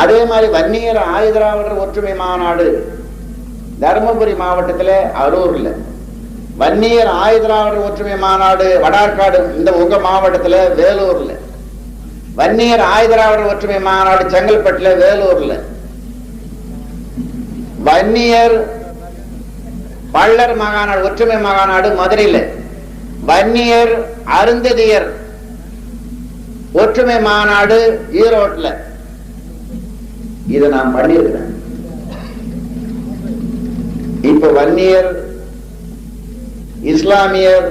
அதே மாதிரி வன்னியர் ஆயுதராவிடர் ஒற்றுமை மாநாடு. தருமபுரி மாவட்டத்தில் அரூர்ல. வன்னியர் ஆயுதராவிடர் ஒற்றுமை மாநாடு வடார்காடு இந்த உங்க மாவட்டத்தில் வேலூர்ல. வன்னியர் ஆயுதராவிடர் ஒற்றுமை மாநாடு செங்கல்பட்டுல வேலூர்ல. வன்னியர் பள்ளர் மாகாநாடு ஒற்றுமை மாகாநாடு மதுரையில. வன்னியர் அருந்ததியர் ஒற்றுமை மாநாடு ஈரோட்டில் இதை நான் பண்ணியிருக்கிறேன். இப்ப வன்னியர் இஸ்லாமியர்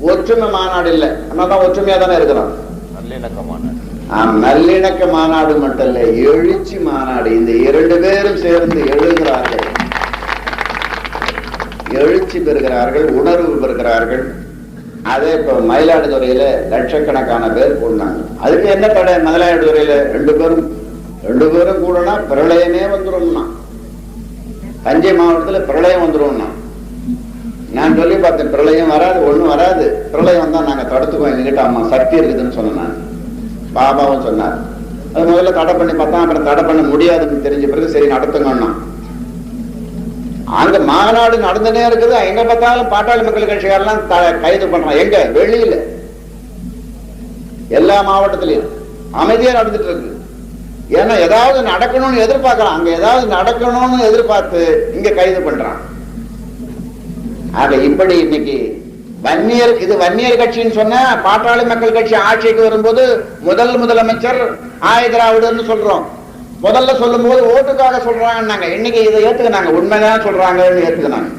ஒற்றுமை மாநாடு இல்ல. தான் ஒற்றுமையா தானே இருக்கிறோம். நல்லிணக்கமான ஆம், நல்லிணக்க மாநாடு மட்டும் இல்ல எழுச்சி மாநாடு. இந்த இரண்டு பேரும் சேர்ந்து எழுகிறார்கள் எழுச்சி பெறுகிறார்கள் உணர்வு பெறுகிறார்கள். அதே இப்ப மயிலாடுதுறையில லட்சக்கணக்கான பேர் கூடினாங்க அதுக்கு என்ன தடை? மயிலாடுதுறையில ரெண்டு பேரும் ரெண்டு பேரும் கூடனா பிரளயமே வந்துரும்னா. தஞ்சை மாவட்டத்துல பிரளயம் வந்துரும்னா. நான் சொல்லி பார்த்தேன் பிரளயம் வராது ஒண்ணும் வராது. பிரளயம் வந்தா நாங்க தடுத்துக்குவோம் எங்ககிட்ட அம்மா சக்தி இருக்குதுன்னு சொன்னேன் பாபாவும் சொன்னார். அது முதல்ல தடை பண்ணி பார்த்தா அப்புறம் தடை பண்ண முடியாதுன்னு தெரிஞ்ச பிறகு சரி நடத்துங்கன்னா அங்க மாநாடு நடந்துனே இருக்குது. எங்க பார்த்தாலும் பாட்டாளி மக்கள் கட்சிகாரெல்லாம் கைது பண்றான். எங்க? வெளியில. எல்லா மாவட்டத்திலையும். அமைதியா நடந்துட்டு இருக்கு. ஏன்னா ஏதாவது நடக்கணும்னு எதிர்பார்க்கலாம். அங்க ஏதாவது நடக்கணும்னு எதிர்பார்த்து இங்க கைது பண்றான். ஆக இப்படி இன்னைக்கு வன்னியர் இது வன்னியர் கட்சின்னு சொன்ன பாட்டாளி மக்கள் கட்சி ஆட்சிக்கு வரும்போது முதல் முதலமைச்சர் ஆயதிராவிடன்னு சொல்றோம். முதல்ல சொல்லும் போது ஓட்டுக்காக சொல்றாங்கன்னாங்க. இன்னைக்கு இதை ஏத்துக்கினாங்க. உண்மைதான் சொல்றாங்கன்னு ஏத்துக்கினாங்க.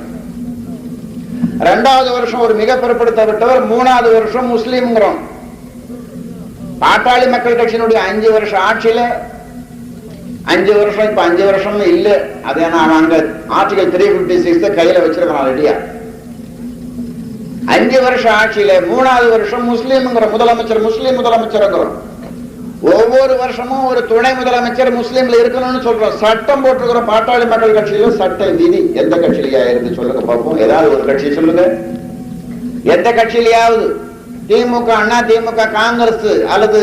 ரெண்டாவது வருஷம் ஒரு மிக பிற்படுத்தப்பட்டவர் மூணாவது வருஷம் முஸ்லீம்ங்கிறோம். பாட்டாளி மக்கள் கட்சியினுடைய அஞ்சு வருஷம் ஆட்சியில அஞ்சு வருஷம் இப்ப அஞ்சு வருஷம் இல்ல. அது நான் அங்க ஆர்டிகல் த்ரீ பிப்டி சிக்ஸ் கையில வச்சிருக்கேன் ரெடியா அஞ்சு வருஷம் ஆட்சியில மூணாவது வருஷம் முஸ்லீம்ங்கிற முதலமைச்சர் முஸ்லீம் முதலமைச்சர்ங்கிறோம். ஒவ்வொரு வருஷமும் ஒரு துணை முதலமைச்சர் முஸ்லீம்ல இருக்கணும்னு சொல்றோம். சட்டம் போட்டிருக்கிற பாட்டாளி மக்கள் கட்சியில சட்ட விதி எந்த கட்சியிலயா இருந்து சொல்லுங்க பார்ப்போம். ஏதாவது ஒரு கட்சி சொல்லுங்க. எந்த கட்சியிலயாவது? திமுக அண்ணா திமுக காங்கிரஸ் அல்லது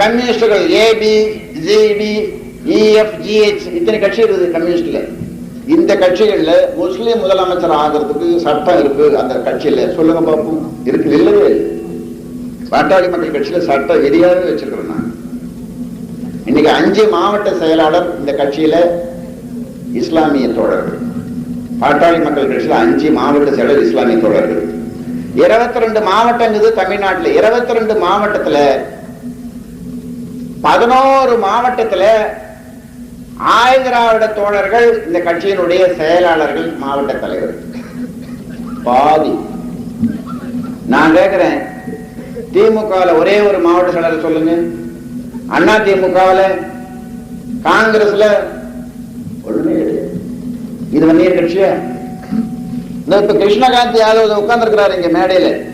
கம்யூனிஸ்டுகள் ஏபி ஜிடி இத்தனை கட்சி இருக்குது கம்யூனிஸ்ட்ல. இந்த கட்சிகள்ல முஸ்லீம் முதலமைச்சர் ஆகிறதுக்கு சட்டம் இருக்கு அந்த கட்சியில. சொல்லுங்க பார்ப்போம் இருக்கு இல்லவே பாட்டாளி மக்கள் கட்சியில சட்ட விதியாகவே வச்சிருக்கிறோம் நான் இன்னைக்கு அஞ்சு மாவட்ட செயலாளர் இந்த கட்சியில இஸ்லாமிய தோழர்கள். பாட்டாளி மக்கள் கட்சியில அஞ்சு மாவட்ட செயலர் இஸ்லாமிய தோழர்கள். இருபத்தி ரெண்டு மாவட்டங்குது தமிழ்நாட்டுல. இருபத்தி ரெண்டு மாவட்டத்துல பதினோரு மாவட்டத்துல ஆயுதராவிட தோழர்கள் இந்த கட்சியினுடைய செயலாளர்கள் மாவட்ட தலைவர். பாதி. நான் கேட்கிறேன் திமுகவில் ஒரே ஒரு மாவட்ட செயலாளர் சொல்லுங்க. அண்ணா திமுகவில் காங்கிரஸ்ல ஒண்ணுமே கிடையாது. இது வன்னியர் கட்சியா? இந்த இப்ப கிருஷ்ணகாந்த் யாதவ் உட்கார்ந்து இங்க மேடையில.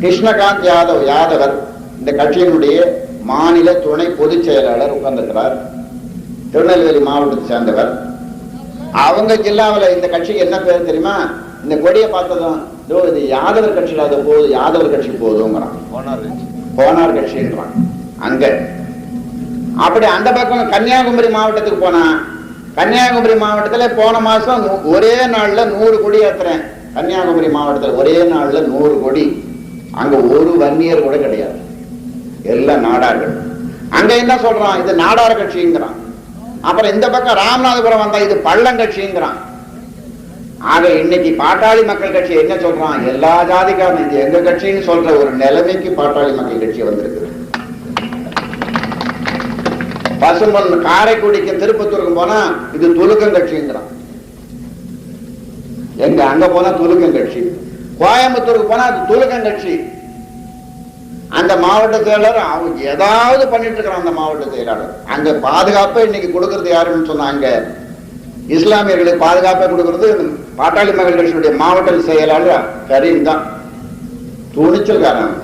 கிருஷ்ணகாந்த் யாதவ் யாதவர் இந்த கட்சியினுடைய மாநில துணை பொதுச் செயலாளர் உட்கார்ந்திருக்கிறார். திருநெல்வேலி மாவட்டத்தை சேர்ந்தவர். அவங்க ஜில்லாவில் இந்த கட்சிக்கு என்ன பேர் தெரியுமா? இந்த கொடியை பார்த்ததும் இதோ இது யாதவர் கட்சியில் அது போகுது யாதவர் கட்சி போகுதுங்கிறான் போனார் கட்சின்றான். அங்க. அப்படி அந்த பக்கம் கன்னியாகுமரி மாவட்டத்துக்கு போனா கன்னியாகுமரி மாவட்டத்துல போன மாசம் ஒரே நாள்ல நூறு கொடி ஏத்துறேன். கன்னியாகுமரி மாவட்டத்துல ஒரே நாள்ல நூறு கொடி. அங்க ஒரு வன்னியர் கூட கிடையாது. எல்லாம் நாடார்கள். அங்க என்ன சொல்றான்? இது நாடார் கட்சிங்கிறான். அப்புறம் இந்த பக்கம் ராமநாதபுரம் வந்தா இது பள்ளம் கட்சிங்கிறான். ஆக இன்னைக்கு பாட்டாளி மக்கள் கட்சி என்ன சொல்றான்? எல்லா ஜாதிக்காரன் இது எங்க கட்சின்னு சொல்ற ஒரு நிலைமைக்கு பாட்டாளி மக்கள் கட்சி வந்திருக்கு. பசும்பொன் காரைக்குடிக்கு திருப்பத்தூருக்கு போனா இது துலுக்கம் கட்சிங்கிறான். எங்க அங்க போனா துலுக்கம் கட்சி. கோயம்புத்தூருக்கு போனா அது துலுக்கம் கட்சி. அந்த மாவட்ட செயலாளர் அவங்க ஏதாவது பண்ணிட்டு இருக்கிறான் அந்த மாவட்ட செயலாளர். அங்க பாதுகாப்பை இன்னைக்கு கொடுக்கறது யாருன்னு சொன்னாங்க இஸ்லாமியர்களுக்கு பாதுகாப்பை கொடுக்கறது பாட்டாளி மகள் கட்சியுடைய மாவட்ட செயலாளர் கரீம் தான். துணிச்சல்காரன்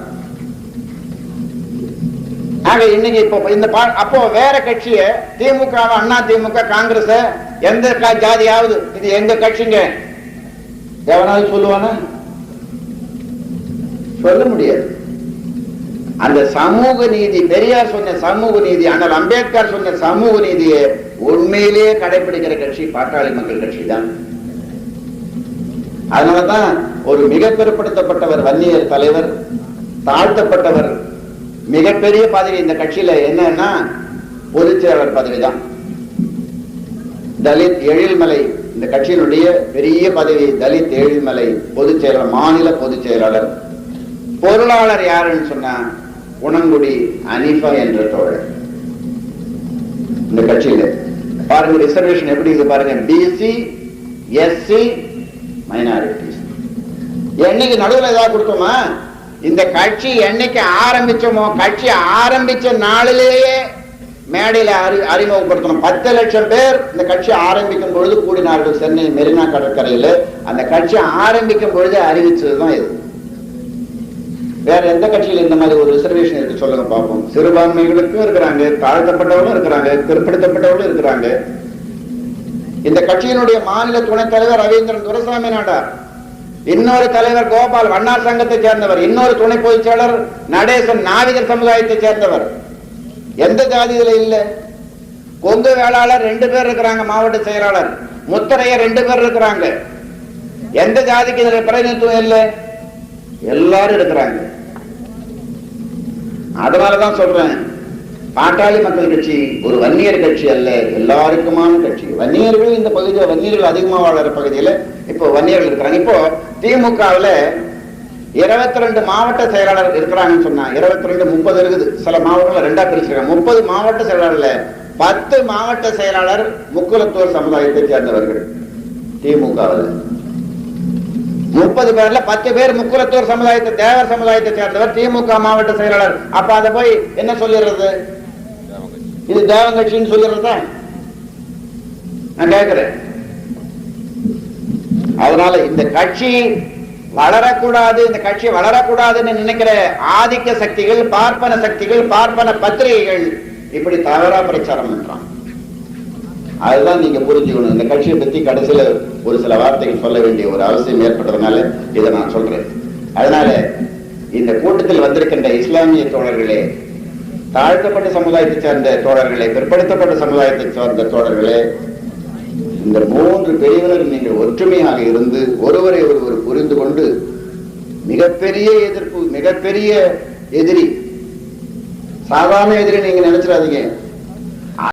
ஆக இன்னைக்கு இப்போ இந்த பா- அப்போ வேற கட்சிய திமுக அண்ணா திமுக காங்கிரஸ் எந்த ஜாதியாவது இது எங்க கட்சிங்க? எவனாவது சொல்லுவானா? சொல்ல முடியாது. அந்த சமூக நீதி பெரியார் சொன்ன சமூக நீதி ஆனால் அம்பேத்கர் சொன்ன சமூக நீதியை உண்மையிலேயே கடைபிடிக்கிற கட்சி பாட்டாளி மக்கள் கட்சி தான். அதனாலதான் ஒரு மிக பிற்படுத்தப்பட்டவர் வன்னியர் தலைவர் தாழ்த்தப்பட்டவர் மிகப்பெரிய பதவி இந்த கட்சியில என்னன்னா பொதுச் செயலாளர் பதவி தான். தலித் எழில்மலை இந்த கட்சியினுடைய பெரிய பதவி தலித் எழில்மலை பொதுச் செயலாளர் மாநில பொதுச் செயலாளர். பொருளாளர் யாருன்னு சொன்னா குணங்குடி அனிஃபா என்ற தோழர். இந்த கட்சியில. பாருங்க ரிசர்வேஷன் எப்படி இருக்கு பாருங்க. பிசி எஸ்சி மைனாரிட்டிஸ் என்னைக்கு நடுவில் ஏதாவது கொடுத்தோமா? இந்த கட்சி என்னைக்கு ஆரம்பிச்சோமோ கட்சி ஆரம்பிச்ச நாளிலேயே மேடையில அறி அறிமுகப்படுத்தணும். பத்து லட்சம் பேர் இந்த கட்சி ஆரம்பிக்கும் பொழுது கூடினார்கள் சென்னை மெரினா கடற்கரையில். அந்த கட்சி ஆரம்பிக்கும் பொழுது அறிவிச்சதுதான் இது. வேற எந்த கட்சியில் இந்த மாதிரி ஒரு ரிசர்வேஷன் இருக்கு சொல்லுங்க பார்ப்போம். சிறுபான்மைகளுக்கும் இருக்கிறாங்க தாழ்த்தப்பட்டவங்களும் இருக்கிறாங்க பிற்படுத்தப்பட்டவங்களும் இருக்கிறாங்க. இந்த கட்சியினுடைய மாநில துணைத் தலைவர் ரவீந்திரன் துரசாமி நாடார் இன்னொரு தலைவர் கோபால் வண்ணார் சங்கத்தை சேர்ந்தவர் இன்னொரு துணை பொதுச் செயலர் நடேசன் நாவிகர் சமுதாயத்தை சேர்ந்தவர். எந்த ஜாதி இல்ல? கொங்கு வேளாளர் ரெண்டு பேர் இருக்கிறாங்க மாவட்ட செயலாளர். முத்தரையர் ரெண்டு பேர் இருக்கிறாங்க. எந்த ஜாதிக்கு இதுல பிரதிநிதித்துவம் இல்லை? எல்லாரும் இருக்கிறாங்க அதனாலதான் சொல்றேன் பாட்டாளி மக்கள் கட்சி ஒரு வன்னியர் கட்சி அல்ல எல்லாருக்குமான கட்சி. வன்னியர்கள் இந்த பகுதியில் வன்னியர்கள் அதிகமா வாழற பகுதியில இப்போ வன்னியர்கள் இருக்கிறாங்க. இப்போ திமுகவுல இருபத்தி ரெண்டு மாவட்ட செயலாளர் இருக்கிறாங்கன்னு சொன்னா இருபத்தி ரெண்டு முப்பது இருக்குது. சில மாவட்டங்கள் ரெண்டா பிரிச்சிருக்காங்க. முப்பது மாவட்ட செயலாளர்ல பத்து மாவட்ட செயலாளர் முக்குலத்தோர் சமுதாயத்தை சேர்ந்தவர்கள் திமுகவில். முப்பது பேர்ல பத்து பேர் முக்குலத்தூர் சமுதாயத்தை தேவர் சமுதாயத்தை சேர்ந்தவர் திமுக மாவட்ட செயலாளர். அப்ப அதை போய் என்ன சொல்லிடுறது? இது தேவங்கட்சின்னு சொல்லிடுறதா நான் கேட்கிறேன். அதனால இந்த கட்சி வளரக்கூடாது இந்த கட்சி வளரக்கூடாதுன்னு நினைக்கிற ஆதிக்க சக்திகள் பார்ப்பன சக்திகள் பார்ப்பன பத்திரிகைகள் இப்படி தவறா பிரச்சாரம் பண்றான் அதுதான் நீங்க புரிஞ்சுக்கணும். இந்த கட்சியை பத்தி கடைசியில ஒரு சில வார்த்தைகள் சொல்ல வேண்டிய ஒரு அவசியம் ஏற்பட்டதுனால இதை நான் சொல்றேன். அதனால இந்த கூட்டத்தில் வந்திருக்கின்ற இஸ்லாமிய தோழர்களே தாழ்த்தப்பட்ட சமுதாயத்தை சேர்ந்த தோழர்களே பிற்படுத்தப்பட்ட சமுதாயத்தை சார்ந்த தோழர்களே இந்த மூன்று பெரியவர்கள் நீங்கள் ஒற்றுமையாக இருந்து ஒருவரை ஒருவர் புரிந்து கொண்டு மிகப்பெரிய எதிர்ப்பு மிகப்பெரிய எதிரி சாதாரண எதிரி நீங்க நினைச்சிடாதீங்க.